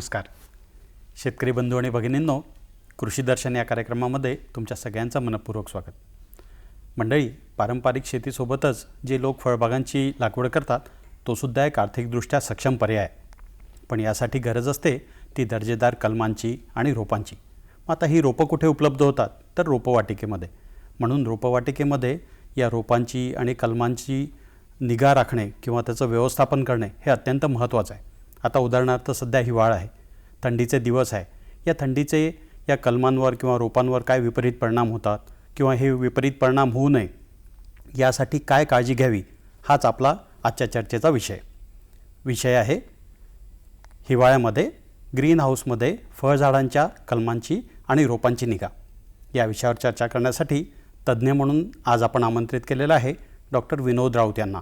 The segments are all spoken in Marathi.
नमस्कार. शेतकरी बंधू आणि भगिनींनो कृषी दर्शन या कार्यक्रमामध्ये तुमच्या सगळ्यांचं मनपूर्वक स्वागत. मंडळी पारंपरिक शेतीसोबतच जे लोक फळबागांची लागवड करतात तोसुद्धा एक आर्थिकदृष्ट्या सक्षम पर्याय आहे. पण यासाठी गरज असते ती दर्जेदार कलमांची आणि रोपांची. मग आता ही रोपं कुठे उपलब्ध होतात? तर रोपवाटिकेमध्ये. म्हणून रोपवाटिकेमध्ये या रोपांची आणि कलमांची निगा राखणे किंवा त्याचं व्यवस्थापन करणे हे अत्यंत महत्त्वाचं आहे. आता उदाहरणार्थ सध्या हिवाळा आहे. थंडीचे दिवस आहे. या थंडीचे या कलमांवर किंवा रोपांवर काय विपरीत परिणाम होतात किंवा हे विपरीत परिणाम होऊ नये यासाठी काय काळजी घ्यावी हाच आपला आजच्या चर्चेचा विषय. विषय आहे हिवाळ्यामध्ये ग्रीन हाऊसमध्ये फळझाडांच्या कलमांची आणि रोपांची निगा. या विषयावर चर्चा करण्यासाठी तज्ज्ञ म्हणून आज आपण आमंत्रित केलेलं आहे डॉक्टर विनोद राऊत यांना.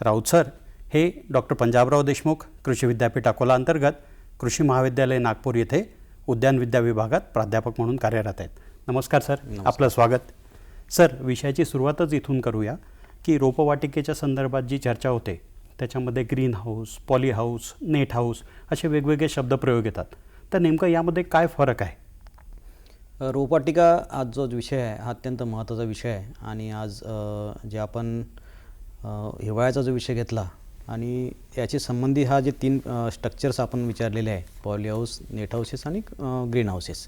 राऊत सर हे डॉक्टर पंजाबराव देशमुख कृषी विद्यापीठ अकोला अंतर्गत कृषी महाविद्यालय नागपूर येथे उद्यानविद्या विभागात प्राध्यापक म्हणून कार्यरत आहेत. नमस्कार सर. आपलं स्वागत. सर विषयाची सुरुवातच इथून करूया की रोपवाटिकेच्या संदर्भात जी चर्चा होते त्याच्यामध्ये green house poly house net house असे वेगवेगळे शब्दप्रयोग येतात. तर नेमकं यामध्ये काय फरक आहे? रोपवाटिका आज जो विषय आहे हा अत्यंत महत्त्वाचा विषय आहे. आणि आज जे आपण हिवाळ्याचा जो विषय घेतला आणि याचे संबंधी हा जे तीन स्ट्रक्चर्स आपण विचारलेले आहे पॉली हाऊस नेट हाऊसेस आणि ग्रीन हाऊसेस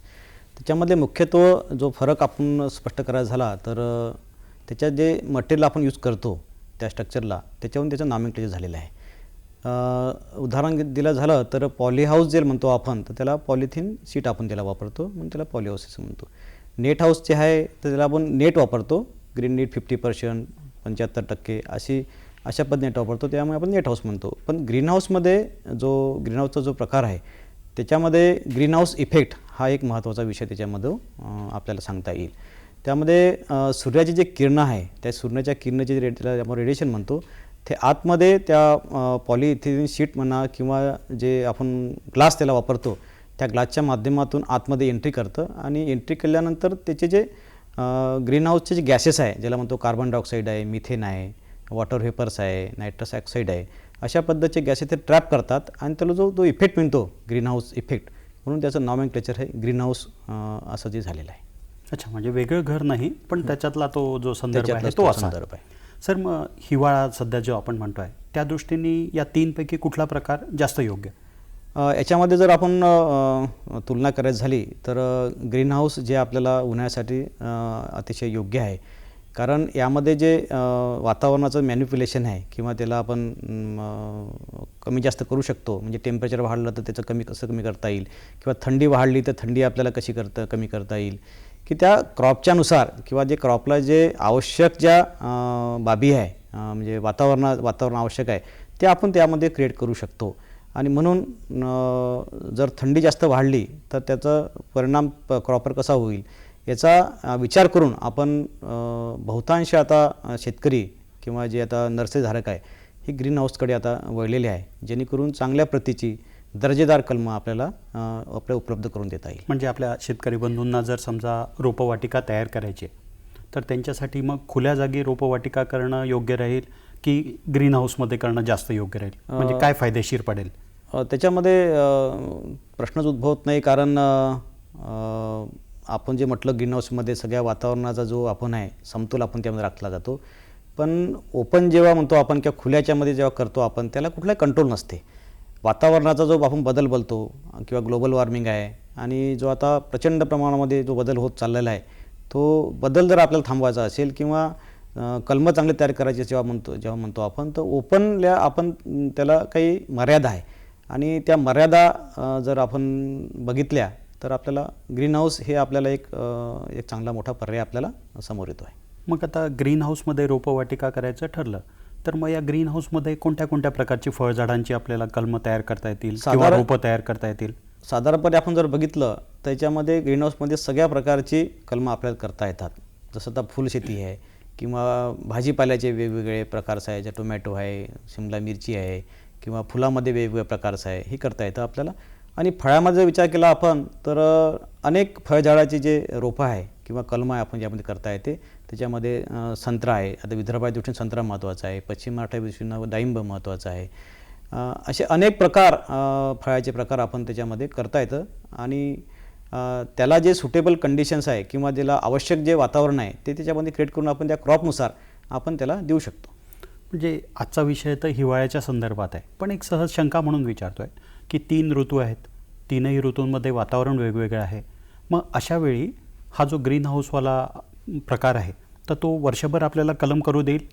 त्याच्यामधले मुख्यत्व जो फरक आपण स्पष्ट करायचा झाला तर त्याच्यात जे मटेरियल आपण यूज करतो त्या स्ट्रक्चरला त्याच्यावरून त्याचं नामिंग झालेलं आहे. उदाहरण दिलं झालं तर पॉली हाऊस जे म्हणतो आपण तर त्याला पॉलिथिन सीट आपण त्याला वापरतो म्हणून त्याला पॉली हाऊसेस असं म्हणतो. नेट हाऊस जे आहे तर त्याला आपण नेट वापरतो ग्रीन नेट फिफ्टी पर्सेंट पंच्याहत्तर टक्के अशी अशा पद्धतीने नेट वापरतो त्यामुळे आपण नेट हाऊस म्हणतो. पण ग्रीन हाऊसमध्ये जो ग्रीन हाऊसचा जो प्रकार आहे त्याच्यामध्ये ग्रीन हाऊस इफेक्ट हा एक महत्त्वाचा विषय त्याच्यामध्ये आपल्याला सांगता येईल. त्यामध्ये सूर्याची जे किरणं आहे त्या सूर्याच्या किरणाचे जे रेड त्याला आपण रेडिएशन म्हणतो ते आतमध्ये त्या पॉलिथिन शीट म्हणा किंवा जे आपण ग्लास त्याला वापरतो त्या ग्लासच्या माध्यमातून आतमध्ये एंट्री करतं आणि एंट्री केल्यानंतर त्याचे जे ग्रीन हाऊसचे जे गॅसेस आहे ज्याला म्हणतो कार्बन डायऑक्साईड आहे मिथेन आहे वॉटर व्हेपर्स आहे नायट्रस ऑक्साईड आहे अशा पद्धतीचे गॅसेस ते ट्रॅप करतात आणि त्याला जो तो इफेक्ट मिळतो ग्रीन हाऊस इफेक्ट म्हणून त्याचं नॉमेन क्लेचर हे ग्रीन हाऊस असं जे झालेलं आहे. अच्छा म्हणजे वेगळं घर नाही पण त्याच्यातला तो जो संदर्भ आहे तो संदर्भ आहे. सर मग हिवाळा सध्या जो आपण म्हणतोय त्या दृष्टीने या तीनपैकी कुठला प्रकार जास्त योग्य? याच्यामध्ये जर आपण तुलना करायची झाली तर ग्रीन हाऊस जे आपल्याला उन्हाळ्यासाठी अतिशय योग्य आहे कारण यामध्ये जे वातावरणाचं मॅन्युप्युलेशन आहे किंवा त्याला आपण कमी जास्त करू शकतो म्हणजे टेम्परेचर वाढलं तर त्याचं कमी कसं कमी करता येईल किंवा थंडी वाढली तर थंडी आपल्याला कशी करता कमी करता येईल की त्या क्रॉपच्यानुसार किंवा जे क्रॉपला जे आवश्यक ज्या बाबी आहे म्हणजे वातावरणा वातावरण आवश्यक आहे ते आपण त्यामध्ये क्रिएट करू शकतो. आणि म्हणून जर थंडी जास्त वाढली तर त्याचा परिणाम प क्रॉपर कसा होईल? याचा विचार करून आपण बहुतांश आता शेतकरी किंवा जे आता नर्सरीधारक आहे हे ग्रीन हाऊसकडे आता वळलेले आहे जेणेकरून चांगल्या प्रतीची दर्जेदार कलमं आपल्याला अ, आपल्याला उपलब्ध करून देता येईल. म्हणजे आपल्या शेतकरी बंधूंना जर समजा रोपवाटिका तयार करायची तर त्यांच्यासाठी मग खुल्या जागी रोपवाटिका करणं योग्य राहील की ग्रीन हाऊसमध्ये करणं जास्त योग्य राहील? म्हणजे काय फायदेशीर पडेल? त्याच्यामध्ये प्रश्नच उद्भवत नाही कारण आपण जे म्हटलं ग्रीन हाऊसमध्ये सगळ्या वातावरणाचा जो आपण आहे समतोल आपण त्यामध्ये राखला जातो. पण ओपन जेव्हा म्हणतो आपण किंवा खुल्याच्यामध्ये जेव्हा करतो आपण त्याला कुठलाही कंट्रोल नसते. वातावरणाचा जो आपण बदल बोलतो किंवा ग्लोबल वॉर्मिंग आहे आणि जो आता प्रचंड प्रमाणामध्ये जो बदल होत चाललेला आहे तो बदल जर आपल्याला थांबवायचा असेल किंवा कलमं चांगले तयार करायचे जेव्हा म्हणतो जेव्हा म्हणतो आपण तर ओपनल्या आपण त्याला काही मर्यादा आहे. आणि त्या मर्यादा जर आपण बघितल्या तर आपल्याला ग्रीन हाऊस हे आपल्याला एक एक चांगला मोठा पर्याय आपल्याला समोर येतो आहे मग आता ग्रीन हाऊसमध्ये रोपवाटिका करायचं ठरलं तर मग या ग्रीन हाऊसमध्ये कोणत्या कोणत्या प्रकारची फळझाडांची आपल्याला कलमं तयार करता येतील किंवा साधारण- रोपं तयार करता येतील? साधारणपणे आपण जर बघितलं त्याच्यामध्ये ग्रीन हाऊसमध्ये सगळ्या प्रकारची कलमं आपल्याला करता येतात. जसं आता फुलशेती आहे किंवा भाजीपाल्याचे वेगवेगळे प्रकारचं आहे जे टोमॅटो आहे शिमला मिरची आहे किंवा फुलामध्ये वेगवेगळ्या प्रकारचं आहे हे करता येतं आपल्याला. आणि फळामध्ये जर विचार केला आपण तर अनेक फळझाडाची जे रोपं आहे किंवा कलम आहे आपण ज्यामध्ये करता येते त्याच्यामध्ये संत्रा आहे. आता विदर्भाच्या दृष्टीने संत्रा महत्त्वाचा आहे. पश्चिम महाराष्ट्राच्या दृष्टीनं डाळिंब महत्त्वाचा आहे. असे अनेक प्रकार फळाचे प्रकार आपण त्याच्यामध्ये करता येतं. आणि त्याला जे सुटेबल कंडिशन्स आहे किंवा ज्याला आवश्यक जे वातावरण आहे ते त्याच्यामध्ये क्रिएट करून आपण त्या क्रॉपनुसार आपण त्याला देऊ शकतो. म्हणजे आजचा विषय तर हिवाळ्याच्या संदर्भात आहे. पण एक सहज शंका म्हणून विचारतो आहे की तीन ऋतू आहेत. तीनही ऋतूंमध्ये वातावरण वेगवेगळं आहे. मग अशा वेळी हा जो ग्रीन हाऊसवाला प्रकार आहे तर तो वर्षभर आपल्याला कलम करू देईल?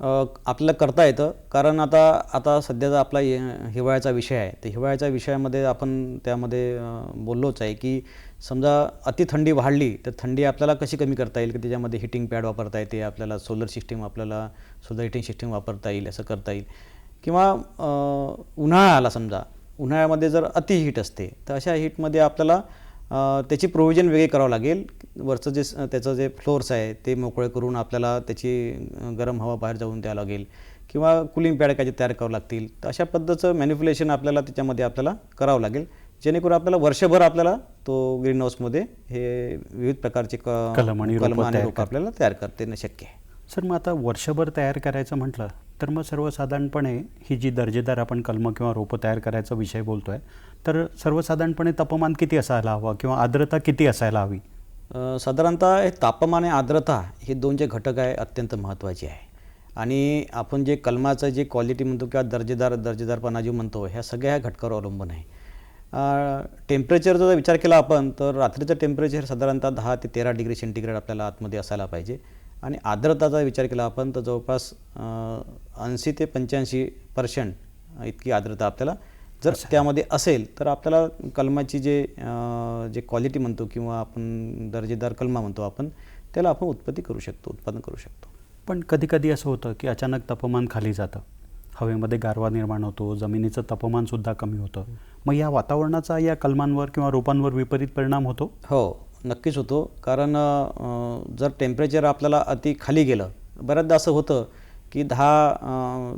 आपल्याला करता येतं. कारण आता आता सध्याचा आपला हिवाळ्याचा विषय आहे. तर हिवाळ्याच्या विषयामध्ये आपण त्यामध्ये बोललोच आहे की समजा अति थंडी वाढली तर थंडी आपल्याला कशी कमी करता येईल? की त्याच्यामध्ये हिटिंग पॅड वापरता येते आपल्याला सोलर सिस्टीम आपल्याला सोलर हिटिंग सिस्टीम वापरता येईल असं करता येईल. किंवा उन्हाळा आला समजा उन्हाळ्यामध्ये जर अति हीट असते तर अशा हीटमध्ये आपल्याला त्याची प्रोव्हिजन वेगळी करावं लागेल. वरचं जे त्याचं जे फ्लोअर्स आहे ते मोकळे करून आपल्याला त्याची गरम हवा बाहेर जाऊन द्यावं लागेल. किंवा कुलिंग पॅड काय तयार करावं लागतील. तर अशा पद्धतीचं मॅन्युप्युलेशन आपल्याला त्याच्यामध्ये आपल्याला करावं लागेल. जेणेकरून आपल्याला वर्षभर आपल्याला तो ग्रीन हाऊसमध्ये हे विविध प्रकारचे कलम आणि रोपं आपल्याला तयार करता येणं शक्य आहे. सर मग आता वर्षभर तयार करायचं म्हटलं तर मग सर्वसाधारणपणे ही जी दर्जेदार आपण कलमं किंवा रोपं तयार करायचा विषय बोलतो आहे तर सर्वसाधारणपणे तापमान किती असायला हवं किंवा आर्द्रता किती असायला हवी? साधारणतः हे तापमान आणि आर्द्रता हे दोन जे घटक आहे अत्यंत महत्त्वाचे आहे. आणि आपण जे कलमाचं जे क्वालिटी म्हणतो किंवा दर्जेदार दर्जेदारपणा जे म्हणतो ह्या सगळ्या ह्या घटकावर अवलंबून आहे. टेम्परेचरचा जर विचार केला आपण तर रात्रीचं टेम्परेचर साधारणतः दहा ते तेरा डिग्री सेंटीग्रेड आपल्याला आतमध्ये असायला पाहिजे. आणि आर्द्रताचा विचार केला आपण तर जवळपास ऐंशी ते पंच्याऐंशी पर्सेंट इतकी आर्द्रता आपल्याला जर त्यामध्ये असेल तर आपल्याला कलमाची जे जे क्वालिटी म्हणतो किंवा आपण दर्जेदार कलमा म्हणतो आपण त्याला आपण उत्पत्ती करू शकतो उत्पादन करू शकतो. पण कधी कधी असं होतं की अचानक तापमान खाली जातं. हवेमध्ये गारवा निर्माण होतो जमिनीचं तापमानसुद्धा कमी होतं. मग या वातावरणाचा या कलमांवर किंवा रोपांवर विपरीत परिणाम होतो? हो. नक्कीच होतो. कारण जर टेम्परेचर आपल्याला अति खाली गेलं बऱ्याचदा असं होतं की दहा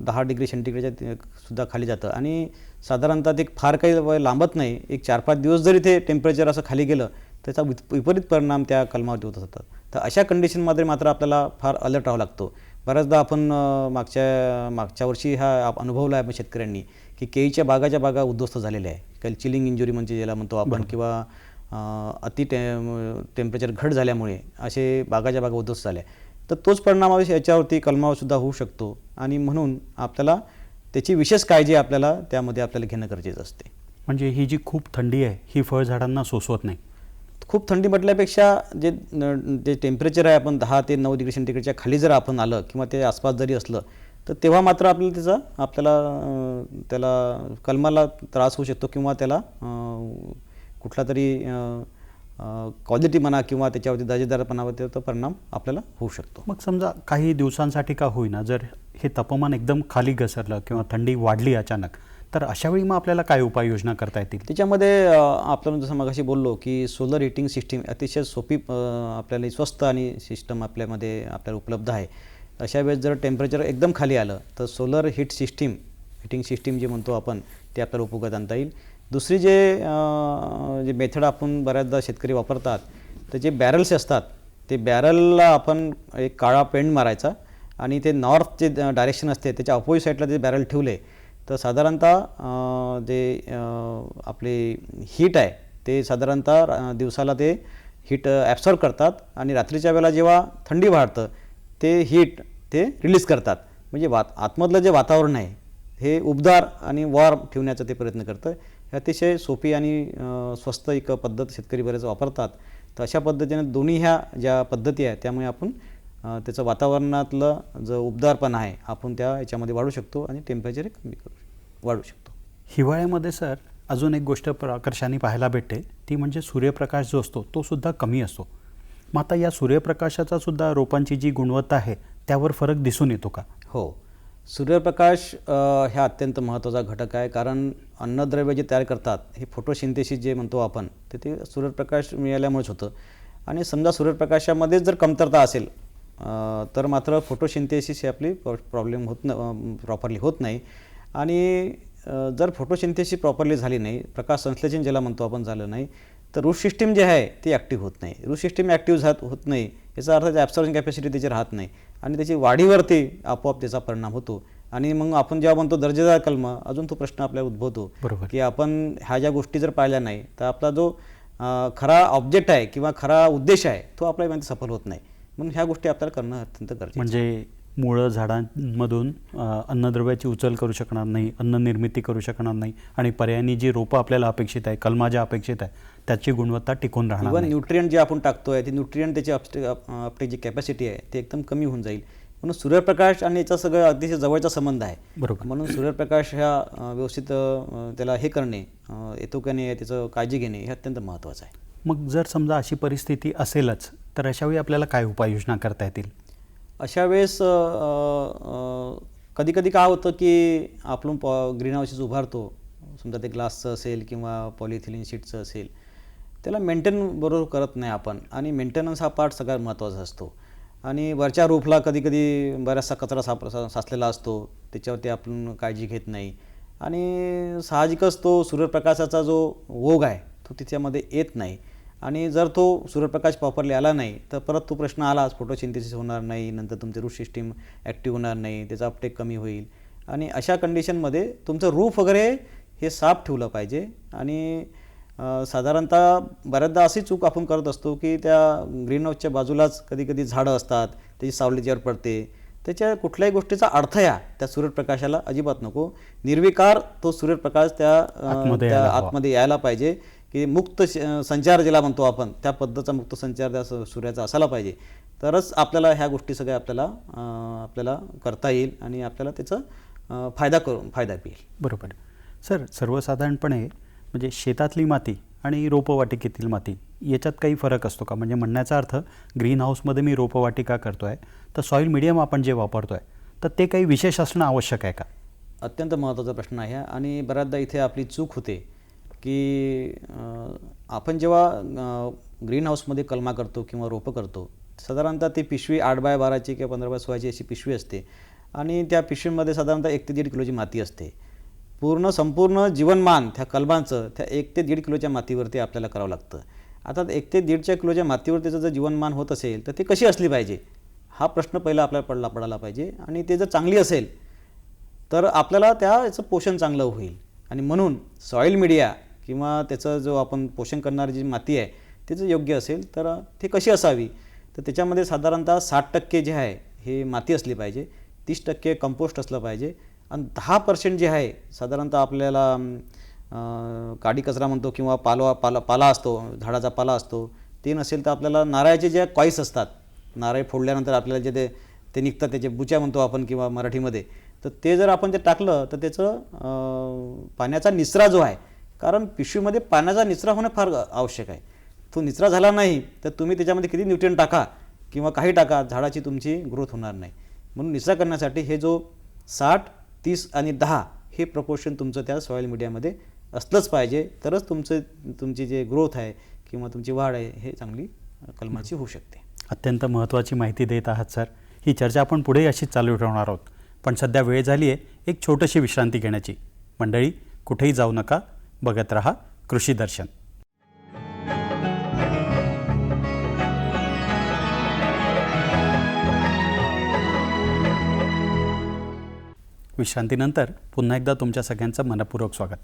दहा डिग्री सेंटीग्रेडच्या सुद्धा खाली जातं. आणि साधारणतः ते फार काही लांबत नाही. एक चार पाच दिवस जरी ते टेम्परेचर असं खाली गेलं त्याचा विप- विपरीत परिणाम त्या कलमावरती होत असतात. तर अशा कंडिशनमध्ये मात्र आपल्याला फार अलर्ट राहावं लागतो. बऱ्याचदा आपण मागच्या मागच्या वर्षी हा अनुभवला आहे आपण शेतकऱ्यांनी की केळीच्या बागाच्या बागा उद्ध्वस्त झालेल्या आहे. काही चिलिंग इंजुरी म्हणजे ज्याला म्हणतो आपण किंवा अति टे टेम्परेचर घट झाल्यामुळे असे बागाच्या बागा उद्ध्वस्त झाल्या तर तोच परिणाम याच्यावरती कलमावर सुद्धा होऊ शकतो. आणि म्हणून आपल्याला त्याची विशेष काळजी आपल्याला त्यामध्ये आपल्याला घेणं गरजेचं असते. म्हणजे ही जी खूप थंडी आहे ही फळझाडांना सोसवत नाही. खूप थंडी म्हटल्यापेक्षा जे जे टेम्परेचर आहे आपण दहा ते नऊ डिग्री सेंटीग्रेडच्या खाली जर आपण आलं किंवा ते आसपास जरी असलं तर तेव्हा मात्र आपल्याला त्याचा आपल्याला त्याला कलमाला त्रास होऊ शकतो किंवा त्याला कुठला तरी क्वालिटी म्हणा किंवा त्याच्यावरती दर्जेदारपणावरती त्याचा परिणाम आपल्याला होऊ शकतो. मग समजा काही दिवसांसाठी का होईना जर हे तापमान एकदम खाली घसरलं किंवा थंडी वाढली अचानक तर अशा वेळी मग आपल्याला काय उपाययोजना करता येतील? त्याच्यामध्ये आपण जसं मगाशी बोललो की सोलर हिटिंग सिस्टीम अतिशय सोपी आपल्याला स्वस्त आणि सिस्टम आपल्यामध्ये आपल्याला उपलब्ध आहे. अशा वेळेस जर टेम्परेचर एकदम खाली आलं तर solar heat system heating system जे म्हणतो आपण ते आपल्याला उपयोगात आणता येईल. दुसरी जे जे मेथड आपण बऱ्याचदा शेतकरी वापरतात तर जे बॅरल्स असतात ते बॅरलला आपण एक काळा पेंट मारायचा आणि ते नॉर्थ जे डायरेक्शन असते त्याच्या अपोजिट साईडला जे बॅरल ठेवले तर साधारणतः जे आपले हीट आहे ते साधारणतः दिवसाला ते हीट ॲब्सॉर्ब करतात आणि रात्रीच्या वेळेला जेव्हा थंडी वाढतं ते हीट ते रिलीज करतात. म्हणजे वात आतमधलं जे वातावरण आहे हे उबदार आणि वॉर्म ठेवण्याचा ते प्रयत्न करतं. अतिशय सोपी आणि स्वस्त एक पद्धत शेतकरी बरेच वापरतात. तर अशा पद्धतीने दोन्ही ह्या ज्या पद्धती आहेत त्यामुळे आपण त्याचं वातावरणातलं जो उबदारपणा आहे आपण त्या याच्यामध्ये वाढू शकतो आणि टेम्परेचर कमी करू वाढू शकतो. हिवाळ्यामध्ये सर अजून एक गोष्ट प्रकर्षाने पाहायला भेटते ती म्हणजे सूर्यप्रकाश जो असतो तो सुद्धा कमी असतो. मग आता या सूर्यप्रकाशाचा सुद्धा रोपांची जी गुणवत्ता आहे त्यावर फरक दिसून येतो का? हो. सूर्यप्रकाश ह्या अत्यंत महत्त्वाचा घटक आहे. कारण अन्नद्रव्य जे तयार करतात हे फोटोसिंथेसिस जे म्हणतो आपण ते ते सूर्यप्रकाश मिळाल्यामुळेच होतं. आणि समजा सूर्यप्रकाशामध्येच जर कमतरता असेल तर मात्र फोटोसिंथेसिस ही आपली प्रॉब्लेम होत न प्रॉपरली होत नाही. आणि जर फोटोसिंथेसिस प्रॉपरली झाली नाही प्रकाश संश्लेषण ज्याला म्हणतो आपण झालं नाही तर रूट सिस्टीम जे आहे ती ॲक्टिव्ह होत नाही. रूट सिस्टीम ॲक्टिव्ह झात होत नाही याचा अर्थ ॲब्सॉर्बिंग कॅपॅसिटी त्याची राहत नाही आणि त्याची वाढीवरती आपोआप त्याचा परिणाम होतो. आणि मग आपण जेव्हा म्हणतो दर्जेदार कलम अजून तो प्रश्न आपल्याला उद्भवतो बरोबर. की आपण ह्या ज्या गोष्टी जर पाळल्या नाही तर आपला जो खरा ऑब्जेक्ट आहे किंवा खरा उद्देश आहे तो आपल्या सफल होत नाही. म्हणून ह्या गोष्टी आपल्याला करणं अत्यंत गरजेचं. म्हणजे मुळं झाडांमधून अन्नद्रव्याची उचल करू शकणार नाही अन्न निर्मिती करू शकणार नाही आणि पर्यायाने जी रोपं आपल्याला अपेक्षित आहे कलमा ज्या अपेक्षित आहे त्याची गुणवत्ता टिकून राहणार इव्हन नाही. न्यूट्रियन जे आपण टाकतोय ते न्यूट्रियन त्याची आपली जी कॅपॅसिटी आहे ते एकदम कमी होऊन जाईल. म्हणून सूर्यप्रकाश आणि याचा सगळं अतिशय जवळचा संबंध आहे. बरोबर. म्हणून सूर्यप्रकाश ह्या व्यवस्थित त्याला हे करणे येतो का नाही त्याचं काळजी घेणे हे अत्यंत महत्त्वाचं आहे. मग जर समजा अशी परिस्थिती असेलच तर अशा वेळी आपल्याला काय उपाययोजना करता येतील? अशा वेळेस कधी कधी काय होतं की आपण पॉ ग्रीन हाऊसेस उभारतो. समजा ते ग्लासचं असेल किंवा पॉलिथिलिन शीटचं असेल. त्याला मेंटेन बरोबर करत नाही आपण. आणि मेंटेनन्स हा पार्ट सगळ्यात महत्त्वाचा असतो. आणि वरच्या रूफला कधी कधी बऱ्याचसा कचरा साप सा- साचलेला असतो. त्याच्यावरती आपण काळजी घेत नाही. आणि साहजिकच तो सूर्यप्रकाशाचा जो ओघ आहे तो तिच्यामध्ये येत नाही. आणि जर तो सूर्यप्रकाश प्रॉपरली आला नाही तर परत तो प्रश्न आलाच फोटोसिंथेसिस होणार नाही नंतर तुमचे रूफ सिस्टीम ॲक्टिव्ह होणार नाही त्याचा अपटेक कमी होईल. आणि अशा कंडिशनमध्ये तुमचं रूफ वगैरे हे साफ ठेवलं पाहिजे. आणि साधारणतः बऱ्याचदा अशी चूक आपण करत असतो की त्या ग्रीन हाऊसच्या बाजूलाच कधी कधी झाडं असतात त्याची सावली ज्यावर पडते त्याच्या कुठल्याही गोष्टीचा अडथळा त्या सूर्यप्रकाशाला अजिबात नको. निर्विकार तो सूर्यप्रकाश त्या आतमध्ये त्या यायला हवा. आतमध्ये यायला पाहिजे की मुक्त संचार ज्याला म्हणतो आपण त्या पद्धतीचा मुक्त संचार त्या सूर्याचा असायला पाहिजे. तरच आपल्याला ह्या गोष्टी सगळ्या आपल्याला आपल्याला करता येईल आणि आपल्याला त्याचा फायदा करून फायदा येईल बरोबर. सर सर्वसाधारणपणे म्हणजे शेतातली माती आणि रोपवाटिकेतील माती याच्यात काही फरक असतो का? म्हणजे म्हणण्याचा अर्थ ग्रीन हाऊसमध्ये मी रोपवाटिका करतो आहे तर सॉईल मीडियम आपण जे वापरतो आहे तर ते काही विशेष असणं आवश्यक आहे का? अत्यंत महत्त्वाचा प्रश्न आहे आणि बऱ्याचदा इथे आपली चूक होते की आपण जेव्हा ग्रीन हाऊसमध्ये कलमा करतो किंवा रोपं करतो साधारणतः ती पिशवी आठ बाय बाराची किंवा पंधरा बाय सोळाची अशी पिशवी असते. आणि त्या पिशवीमध्ये साधारणतः एक ते दीड किलोची माती असते. पूर्ण संपूर्ण जीवनमान त्या कलमांचं त्या एक ते दीड किलोच्या मातीवरती आपल्याला करावं लागतं. आता एक ते दीडच्या किलोच्या मातीवरतीचं जर जीवनमान होत असेल तर ती कशी असली पाहिजे? हा प्रश्न पहिला आपल्याला पडला पडायला पाहिजे. आणि ते जर चांगली असेल तर आपल्याला त्याचं पोषण चांगलं होईल. आणि म्हणून सॉईल मीडिया किंवा त्याचं जो आपण पोषण करणारी जी माती आहे ते जर योग्य असेल तर ती कशी असावी? तर त्याच्यामध्ये साधारणतः साठ टक्के जे आहे हे माती असली पाहिजे. तीस टक्के कंपोस्ट असलं पाहिजे. आणि दहा पर्सेंट जे आहे साधारणतः आपल्याला काडी कचरा म्हणतो किंवा पालवा पाला पाला असतो झाडाचा पाला असतो ते नसेल तर आपल्याला नारळाचे जे कॉईस असतात नारळ फोडल्यानंतर आपल्याला जे ते ते निघतात त्याचे बुच्या म्हणतो आपण किंवा मराठीमध्ये तर ते जर आपण ते टाकलं तर त्याचं पाण्याचा निचरा जो आहे कारण पिशवीमध्ये पाण्याचा निचरा होणं फार आवश्यक आहे. तो निचरा झाला नाही तर तुम्ही त्याच्यामध्ये किती न्यूट्रियन टाका किंवा काही टाका झाडाची तुमची ग्रोथ होणार नाही. म्हणून निचरा करण्यासाठी हे जो साठ तीस आणि दहा हे प्रपोर्शन तुमचं त्या सॉईल मीडियामध्ये असलंच पाहिजे. तरच तुमचं तुमची जे ग्रोथ आहे किंवा तुमची वाढ आहे हे चांगली कलमाची होऊ शकते. अत्यंत महत्त्वाची माहिती देत आहात सर. ही चर्चा आपण पुढे अशीच चालू ठेवणार आहोत. पण सध्या वेळ झाली आहे एक छोटीशी विश्रांती घेण्याची. मंडळी कुठेही जाऊ नका. बघत रहा कृषी दर्शन. विश्रांतीनंतर पुन्हा एकदा तुमच्या सगळ्यांचं मनपूर्वक स्वागत.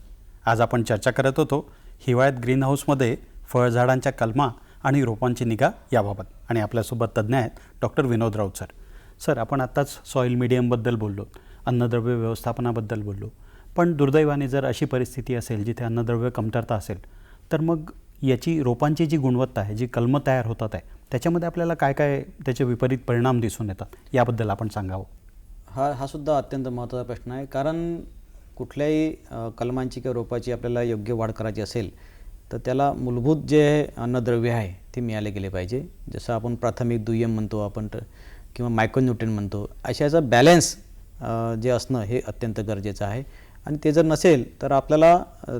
आज आपण चर्चा करत होतो हिवाळ्यात ग्रीन हाऊसमध्ये फळझाडांच्या कलमा आणि रोपांची निगा याबाबत आणि आपल्यासोबत तज्ज्ञ आहेत doctor Vinod Raut sir. Sir आपण आत्ताच सॉईल मीडियमबद्दल बोललो अन्नद्रव्य व्यवस्थापनाबद्दल बोललो. पण दुर्दैवाने जर अशी परिस्थिती असेल जिथे अन्नद्रव्य कमतरता असेल तर मग याची रोपांची जी गुणवत्ता आहे जी कलमं तयार होतात आहे त्याच्यामध्ये आपल्याला काय काय त्याचे विपरीत परिणाम दिसून येतात याबद्दल आपण सांगावं. हा हा सुद्धा अत्यंत महत्त्वाचा प्रश्न आहे. कारण कुठल्याही कलमांची किंवा रोपाची आपल्याला योग्य वाढ करायची असेल तर त्याला मूलभूत जे अन्नद्रव्य आहे ते मिळाले गेले पाहिजे. जसं आपण प्राथमिक दुय्यम म्हणतो आपण किंवा मायक्रोन्युट्रिन म्हणतो. अशाचं बॅलन्स जे असणं हे अत्यंत गरजेचं आहे. आणि ते जर नसेल तर आपल्याला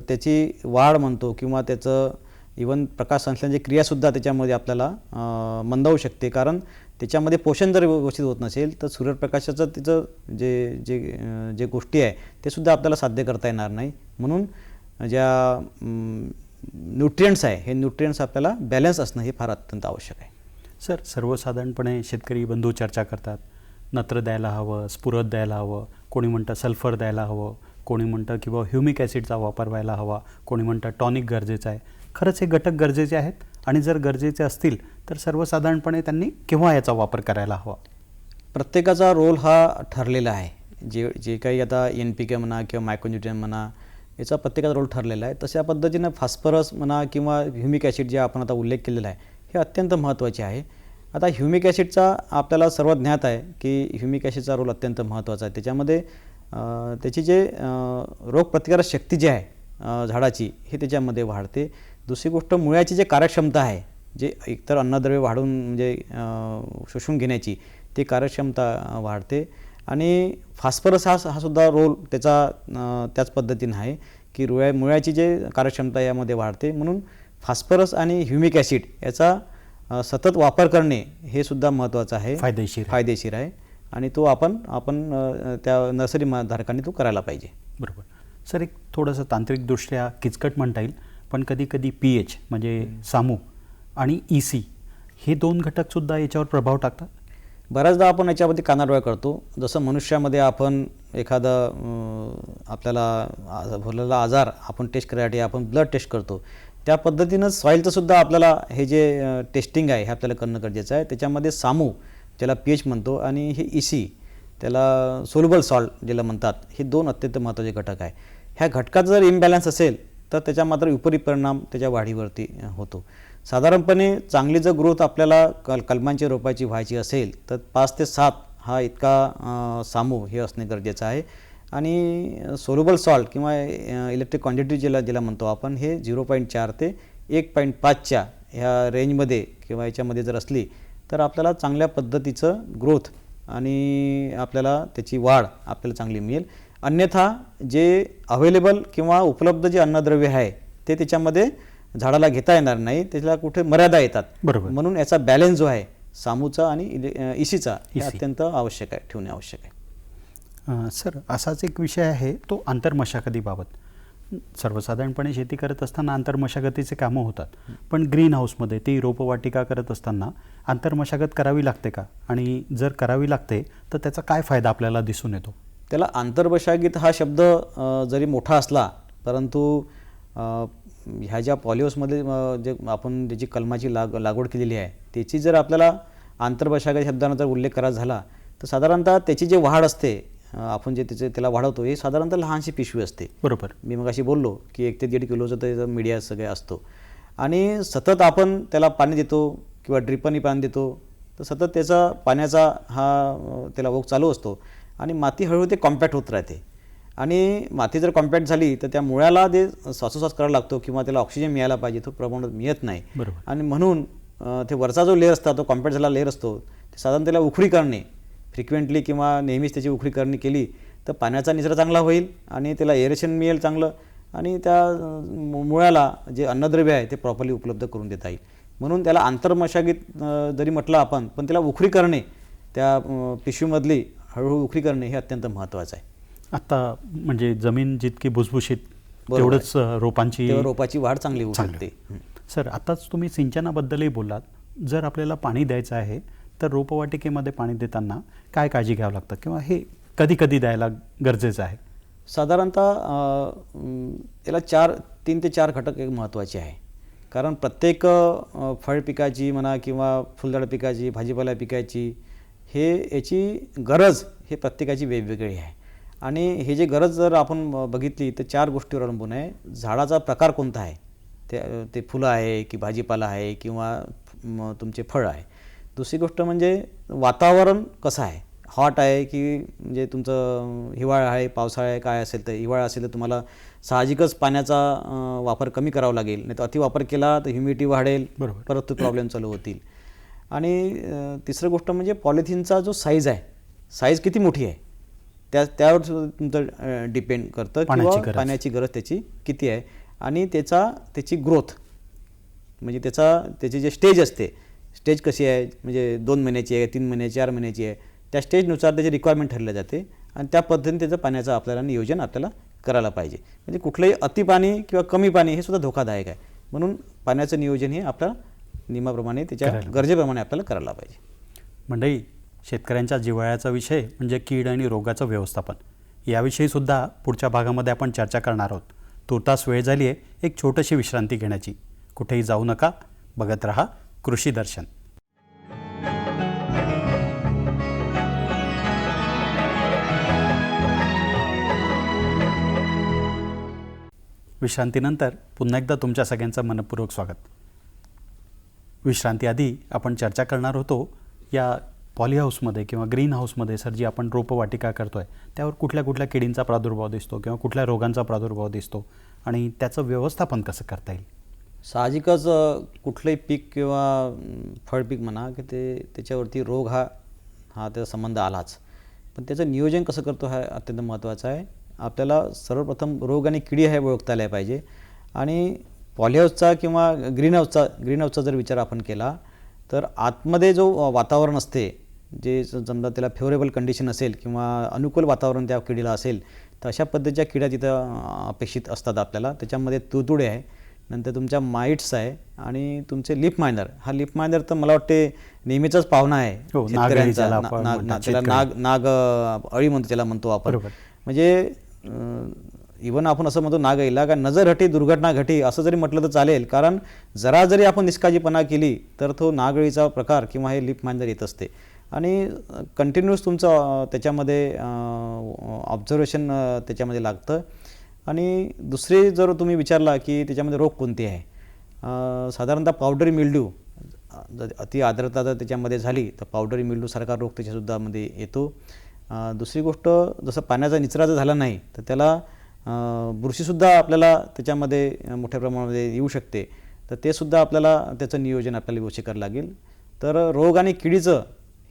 त्याची वाढ म्हणतो किंवा त्याचं इवन प्रकाश संश्लेषणाची क्रियासुद्धा त्याच्यामध्ये आपल्याला मंदावू शकते. कारण त्याच्यामध्ये पोषण जर व्यवस्थित होत नसेल तर सूर्यप्रकाशाचं तिचं जे जे जे गोष्टी आहे ते सुद्धा आपल्याला साध्य करता येणार नाही. म्हणून ज्या न्यूट्रियंट्स आहे हे न्यूट्रियंट्स आपल्याला बॅलन्स असणं हे फार अत्यंत आवश्यक आहे. सर सर्वसाधारणपणे शेतकरी बंधू चर्चा करतात. नत्र द्यायला हवं स्फुरत द्यायला हवं कोणी म्हणतं सल्फर द्यायला हवं कोणी म्हणतं किंवा ह्युमिक ॲसिडचा वापर व्हायला हवा कोणी म्हणतं टॉनिक गरजेचं आहे. खरंच हे घटक गरजेचे आहेत? आणि जर गरजेचे असतील तर सर्वसाधारणपणे त्यांनी केव्हा याचा वापर करायला हवा? प्रत्येकाचा रोल हा ठरलेला आहे. जे जे काही आता एन पी के म्हणा किंवा मायक्रोन्युट्रियन म्हणा याचा प्रत्येकाचा रोल ठरलेला आहे. तशा पद्धतीनं फॉस्फरस म्हणा किंवा ह्युमिक ॲसिड जे आपण आता उल्लेख केलेला आहे हे अत्यंत महत्त्वाचे आहे. आता ह्युमिक ॲसिडचा आपल्याला सर्व ज्ञात आहे की ह्युमिक ॲसिडचा रोल अत्यंत महत्त्वाचा आहे. त्याच्यामध्ये त्याची जे रोगप्रतिकारक शक्ती जी आहे झाडाची हे त्याच्यामध्ये वाढते. दुसरी गोष्ट मुळ्याची जे कार्यक्षमता आहे जे एकतर अन्नद्रव्य वाढून म्हणजे शोषून घेण्याची ती कार्यक्षमता वाढते. आणि फॉस्फरस हा हा सुद्धा रोल त्याचा त्याच पद्धतीनं आहे की रुळ्या मुळ्याची जे कार्यक्षमता यामध्ये वाढते. म्हणून फॉस्फरस आणि ह्युमिक ॲसिड याचा सतत वापर करणे हे सुद्धा महत्त्वाचं आहे. फायदेशीर. फायदेशीर आहे. आणि तो आपण आपण त्या नर्सरी धारकांनी तो करायला पाहिजे. बरोबर. सर एक थोडंसं तांत्रिकदृष्ट्या किचकट म्हणता येईल. पण कधी कधी पी एच म्हणजे सामू आणि ई सी हे दोन घटकसुद्धा याच्यावर प्रभाव टाकतात? बऱ्याचदा आपण याच्यामध्ये कानाडोळा करतो. जसं मनुष्यामध्ये आपण एखादं आपल्याला भरलेला आजार आपण टेस्ट करायसाठी आपण ब्लड टेस्ट करतो. त्या पद्धतीनं सॉईलचंसुद्धा आपल्याला हे जे टेस्टिंग आहे हे आपल्याला करणं गरजेचं आहे. त्याच्यामध्ये सामू ज्याला पी एच म्हणतो आणि हे ई सी त्याला सोल्युबल सॉल्ट ज्याला म्हणतात हे दोन अत्यंत महत्त्वाचे घटक आहे. ह्या घटकाचा जर इम्बॅलन्स असेल तर त्याच्या मात्र विपरीत परिणाम त्याच्या वाढीवरती होतो. साधारणपणे चांगली जर ग्रोथ आपल्याला कल कलमांच्या रोपाची व्हायची असेल तर पाच ते सात हा इतका सामू हे असणे गरजेचं आहे. आणि सोल्युबल सॉल्ट किंवा इलेक्ट्रिक क्वांटिटी ज्याला ज्याला म्हणतो आपण हे झिरो पॉईंट चार ते एक पॉईंट पाचच्या ह्या रेंजमध्ये किंवा याच्यामध्ये जर असली तर आपल्याला चांगल्या पद्धतीचं ग्रोथ आणि आपल्याला त्याची वाढ आपल्याला चांगली मिळेल. अन्यथा जे अवेलेबल किंवा उपलब्ध जे अन्नद्रव्य आहे ते त्याच्यामध्ये झाडाला घेता येणार नाही त्याला कुठे मर्यादा येतात. बरोबर. म्हणून याचा बॅलन्स जो आहे सामूचा आणि इसीचा हे इसी. अत्यंत आवश्यक आहे ठेवणे आवश्यक आहे. सर असाच एक विषय आहे तो आंतरमशागतीबाबत सर्वसाधारणपणे शेती करत असताना आंतरमशागतीचे कामं होतात. पण ग्रीन हाऊसमध्ये ती रोपवाटिका करत असताना आंतरमशागत करावी लागते का? आणि जर करावी लागते तर त्याचा काय फायदा आपल्याला दिसून येतो? त्याला आंतरबशागीत हा शब्द जरी मोठा असला परंतु ह्या ज्या पॉलिओसमध्ये जे आपण ज्याची कलमाची लाग लागवड केलेली आहे त्याची जर आपल्याला आंतरबशागत शब्दांचा जर उल्लेख करायचा झाला तर साधारणतः त्याची जे वाढ असते आपण जे त्याचे त्याला वाढवतो हे साधारणतः लहानशी पिशवी असते. बरोबर. मी मग अशी बोललो की एक ते दीड किलोचं त्याचं मीडिया सगळे असतो. आणि सतत आपण त्याला पाणी देतो किंवा ड्रिपनी पाणी देतो तर सतत त्याचा पाण्याचा हा त्याला ओघ चालू असतो. आणि माती हळूहळू ते कॉम्पॅक्ट होत राहते. आणि माती जर कॉम्पॅक्ट झाली तर त्या मुळ्याला जे श्वासोश्वास करावा लागतो किंवा त्याला ऑक्सिजन मिळायला पाहिजे तो प्रमाणात मिळत नाही. बरोबर. आणि म्हणून ते वरचा जो लेअर असतो तो कॉम्पॅक्ट झालेला लेअर असतो ते साधारण त्याला उखळी करणे फ्रिक्वेंटली किंवा नेहमीच त्याची उखळी करणी केली तर पाण्याचा निचरा चांगला होईल आणि त्याला एरेशन मिळेल चांगलं आणि त्या मुळाला जे अन्नद्रव्य आहे ते प्रॉपरली उपलब्ध करून देता येईल. म्हणून त्याला आंतरमशागीत जरी म्हटलं आपण पण त्याला उखळी करणे त्या पिशवीमधली हळूहळू उखळी करणे हे अत्यंत महत्त्वाचं आहे. आत्ता म्हणजे जमीन जितकी भुसभुशीत तेवढंच रोपांची रोपाची वाढ चांगली होऊ शकते. सर आताच तुम्ही सिंचनाबद्दलही बोललात. जर आपल्याला पाणी द्यायचं आहे तर रोपवाटिकेमध्ये पाणी देताना काय काळजी घ्यावं लागतं? किंवा हे कधी कधी द्यायला गरजेचं आहे? साधारणतः याला चार तीन ते चार घटक एक महत्त्वाचे आहे. कारण प्रत्येक फळ पिकाची म्हणा किंवा फुलझाड पिकाची भाजीपाला पिकाची हे याची गरज हे प्रत्येकाची वेगवेगळी आहे. आणि हे जे गरज जर आपण बघितली तर चार गोष्टीवर अवलंबून आहे. झाडाचा प्रकार कोणता आहे? ते ते फुलं आहे की भाजीपाला आहे किंवा तुमचे फळ आहे. दुसरी गोष्ट म्हणजे वातावरण कसं आहे? हॉट आहे की म्हणजे तुमचं हिवाळा आहे पावसाळा आहे काय असेल तर हिवाळा असेल तर तुम्हाला साहजिकच पाण्याचा वापर कमी करावा लागेल. नाही तर अतिवापर केला तर ह्युमिडिटी वाढेल. बरोबर. परत तो प्रॉब्लेम चालू होतील. आणि तिसरं गोष्ट म्हणजे पॉलिथिनचा जो साईज आहे साईज किती मोठी आहे त्या त्यावर तुमचं डिपेंड करतं पाण्याची किंवा गरज. पाण्याची गरज त्याची किती आहे. आणि त्याचा त्याची ग्रोथ म्हणजे त्याचा त्याची जे स्टेज असते स्टेज कशी आहे म्हणजे दोन महिन्याची आहे तीन महिन्याची चार महिन्याची आहे त्या स्टेजनुसार त्याची रिक्वायरमेंट ठरल्या जाते आणि त्या पद्धतीने त्याचं पाण्याचं आपल्याला नियोजन आपल्याला करायला पाहिजे. म्हणजे कुठलंही अति पाणी किंवा कमी पाणी हे सुद्धा धोकादायक आहे. म्हणून पाण्याचं नियोजन हे आपल्या नियमाप्रमाणे त्याच्या गरजेप्रमाणे आपल्याला करायला पाहिजे. मंडळी शेतकऱ्यांच्या जिव्हाळ्याचा विषय म्हणजे कीड आणि रोगाचं व्यवस्थापन. याविषयी सुद्धा पुढच्या भागामध्ये आपण चर्चा करणार आहोत. तुर्तास वेळ झाली आहे एक छोटीशी विश्रांती घेण्याची. कुठेही जाऊ नका. बघत रहा कृषी दर्शन. विश्रांतीनंतर पुन्हा एकदा तुमच्या सगळ्यांचं मनपूर्वक स्वागत. विश्रांतीआधी आपण चर्चा करणार होतो या पॉली हाऊसमध्ये किंवा ग्रीन हाऊसमध्ये सर जी आपण रोपवाटिका करतो आहे त्यावर कुठल्या कुठल्या किडींचा प्रादुर्भाव दिसतो किंवा कुठल्या रोगांचा प्रादुर्भाव दिसतो आणि त्याचं व्यवस्थापन कसं करता येईल? साहजिकच कुठलंही पीक किंवा फळपीक म्हणा की ते त्याच्यावरती रोग हा हा त्याचा संबंध आलाच. पण त्याचं नियोजन कसं करतो हा अत्यंत महत्त्वाचं आहे. आपल्याला सर्वप्रथम रोग आणि किडी हे ओळखता आल्या पाहिजे. आणि पॉलीहाऊसचा किंवा ग्रीन हाऊसचा ग्रीन हाऊसचा जर विचार आपण केला तर आतमध्ये जो वातावरण असते जे समजा त्याला फेवरेबल कंडिशन असेल किंवा अनुकूल वातावरण त्या किडीला असेल तर अशा पद्धतीच्या किड्या तिथं अपेक्षित असतात आपल्याला त्याच्यामध्ये तुडतुडे आहे नंतर तुमच्या माईट्स आहे आणि तुमचे लिप मायनर हा लिप मायनर तर मला वाटते नेहमीचाच पाहुणा आहे हो, शेतकऱ्यांचा. नाग-. नाग अळी म्हणतो त्याला म्हणतो आपण. म्हणजे इवन आपण असं म्हणतो नाग येईल का नजर हटी दुर्घटना घटी असं जरी म्हटलं तर चालेल. कारण जरा जरी आपण निष्काळजीपणा केली तर तो नागळीचा प्रकार किंवा हे लिप मांजर येत असते. आणि कंटिन्युअस तुमचं त्याच्यामध्ये ऑब्झर्वेशन त्याच्यामध्ये लागतं. आणि दुसरे जर तुम्ही विचारला की त्याच्यामध्ये रोग कोणते आहे? साधारणतः पावडरी मिल्ड्यू जर अति आर्द्रता जर त्याच्यामध्ये झाली तर पावडरी मिल्ड्यूसारखा रोग त्याच्यासुद्धामध्ये येतो. दुसरी गोष्ट जसं पाण्याचा निचरा जर झाला नाही तर त्याला बुरशीसुद्धा आपल्याला त्याच्यामध्ये मोठ्या प्रमाणामध्ये येऊ शकते. तर ते सुद्धा आपल्याला त्याचं नियोजन आपल्याला व्यवस्थित करावं लागेल. तर रोग आणि किडीचं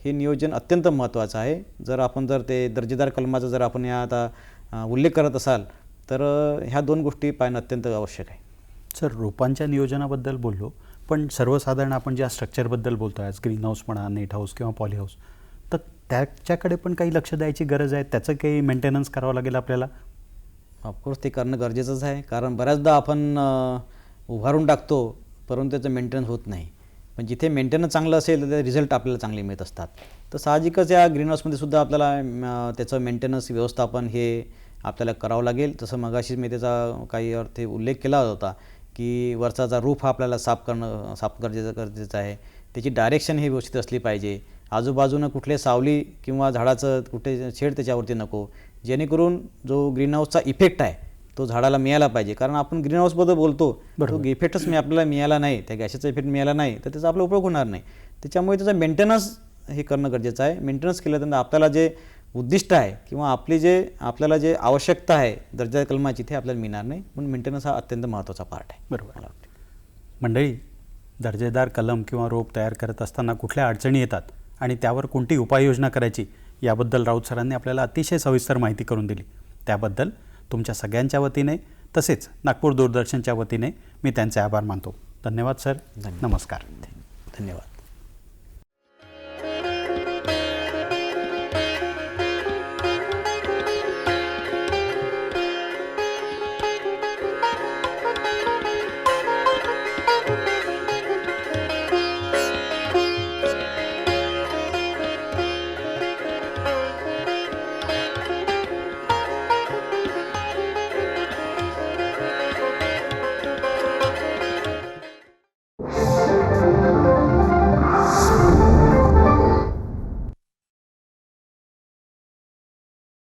हे नियोजन अत्यंत महत्त्वाचं आहे. जर आपण जर ते दर्जेदार कलमाचा जर आपण या आता उल्लेख करत असाल तर ह्या दोन गोष्टी पाहणं अत्यंत आवश्यक आहे. सर रोपांच्या नियोजनाबद्दल बोललो पण सर्वसाधारण आपण ज्या स्ट्रक्चरबद्दल बोलतो आज ग्रीन हाऊस म्हणा नेट हाऊस किंवा पॉली हाऊस तर त्याच्याकडे पण काही लक्ष द्यायची गरज आहे? त्याचं काही मेंटेनन्स करावं लागेल आपल्याला? ऑफकोर्स ते करणं गरजेचंच आहे. कारण बऱ्याचदा आपण उभारून टाकतो परंतु त्याचं मेंटेनन्स होत नाही. पण जिथे मेंटेनन्स चांगलं असेल तर त्याचे रिझल्ट आपल्याला चांगले मिळत असतात. तर साहजिकच या ग्रीन हाऊसमध्ये सुद्धा आपल्याला त्याचं मेंटेनन्स व्यवस्थापन हे आपल्याला करावं लागेल. तसं मगाशीच मी त्याचा काही अर्थ उल्लेख केला होता की वरचा रूफ हा आपल्याला साफ करणं साफ गरजेचं गरजेचं आहे. त्याची डायरेक्शन ही व्यवस्थित असली पाहिजे. आजूबाजूनं कुठले सावली किंवा झाडाचं कुठे शेड त्याच्यावरती नको. जेणेकरून जो ग्रीन हाऊसचा इफेक्ट आहे तो झाडाला मिळाला पाहिजे. कारण आपण ग्रीन हाऊसबद्दल बोलतो तो इफेक्टच मी आपल्याला मिळाला नाही त्या गॅसेचा इफेक्ट मिळाला नाही तर त्याचा आपला उपयोग होणार नाही. त्याच्यामुळे त्याचा मेंटेनन्स हे करणं गरजेचं आहे. मेंटेनन्स केलं तर आपल्याला जे उद्दिष्ट आहे किंवा आपली जे आपल्याला जे आवश्यकता आहे दर्जा कलमाची ते आपल्याला मिळणार नाही. म्हणून मेंटेनन्स हा अत्यंत महत्त्वाचा पार्ट आहे. बरोबर. मंडळी दर्जेदार कलम किंवा रोप तयार करत असताना कुठल्या अडचणी येतात आणि त्यावर कोणती उपाययोजना करायची? याबद्दल राऊत सरांनी आपल्याला अतिशय सविस्तर माहिती करून दिली. त्याबद्दल तुमच्या सगळ्यांच्या वतीने तसेच नागपूर दूरदर्शनच्या वतीने मी त्यांचे आभार मानतो. धन्यवाद सर. नमस्कार. धन्यवाद.